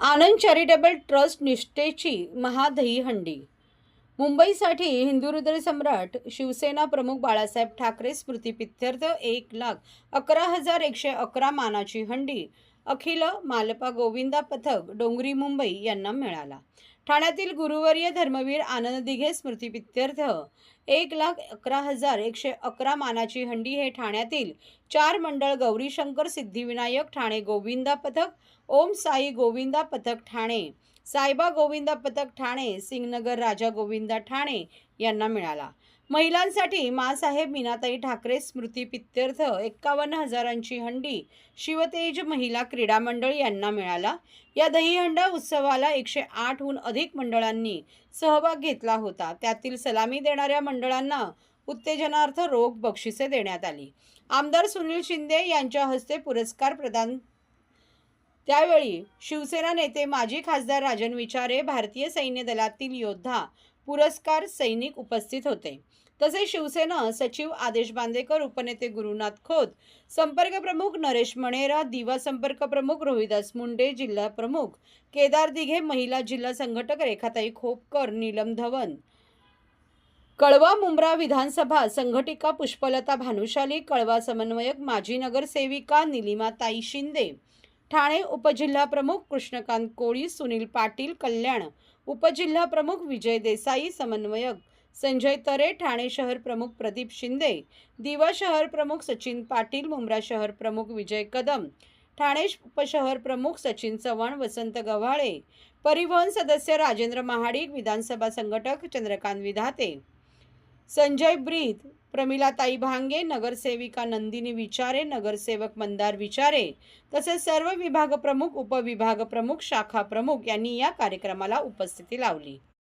आनंद charitable trust निष्ठेची महादही हंडी मुंबईसाठी हिंदुरुद्र सम्राट शिवसेना प्रमुख बाळासाहेब ठाकरे स्मृतीपित्यर्थ एक लाख अकरा हजार एकशे अकरा मानाची हंडी. अखिल मालपा गोविंदा पथक डोंगरी मुंबई यांना मिळाला. ठाण्यातील गुरुवर्य धर्मवीर आनंद दिघे स्मृतीपित्यर्थ एक लाख अकरा हजार एकशे अकरा मानाची हंडी हे ठाण्यातील चार मंडळ गौरीशंकर सिद्धिविनायक ठाणे गोविंदा पथक ओम साई गोविंदा पथक ठाणे. सायबा गोविंदा पथक ठाणे सिंगनगर राजा गोविंदा ठाणे यांना मिळाला. महिलांसाठी मासाहेब मीनाताई ठाकरे स्मृती पित्यर्थ एक्कावन्न हजारांची हंडी शिवतेज महिला क्रीडा मंडळ यांना मिळाला. या दहीहंडा उत्सवाला एकशे आठहून अधिक मंडळांनी सहभाग घेतला होता. त्यातील सलामी देणाऱ्या मंडळांना उत्तेजनार्थ रोख बक्षिसे देण्यात आली. आमदार सुनील शिंदे यांच्या हस्ते पुरस्कार प्रदान त्यावेळी शिवसेना नेते माजी खासदार राजन विचारे भारतीय सैन्य दलातील योद्धा पुरस्कार सैनिक उपस्थित होते. तसेच शिवसेना सचिव आदेश बांदेकर उपनेते गुरुनाथ खोत संपर्क प्रमुख नरेश मणेरा दिवा संपर्क प्रमुख रोहिदास मुंडे जिल्हा प्रमुख केदार दिघे महिला जिल्हा संघटक रेखाताई खोपकर नीलम धवन. कळवा मुंब्रा विधानसभा संघटिका पुष्पलता भानुशाली कळवा समन्वयक माजी नगरसेविका निलिमाताई शिंदे ठाणे उपजिल्हा प्रमुख कृष्णकांत कोळी सुनील पाटील कल्याण उपजिल्हा प्रमुख विजय देसाई समन्वयक संजय तरे ठाणे शहर प्रमुख प्रदीप शिंदे दिवा शहर प्रमुख सचिन पाटील मुंब्रा शहर प्रमुख विजय कदम ठाणे उपशहर प्रमुख सचिन चव्हाण वसंत गव्हाळे परिवहन सदस्य राजेंद्र महाडिक विधानसभा संघटक चंद्रकांत विधाते संजय ब्रीद प्रमिलाताई भांगे नगरसेविका नंदिनी विचारे नगरसेवक मंदार विचारे तसेच सर्व विभाग प्रमुख उपविभाग प्रमुख शाखा प्रमुख यांनी या कार्यक्रमाला उपस्थिती लावली.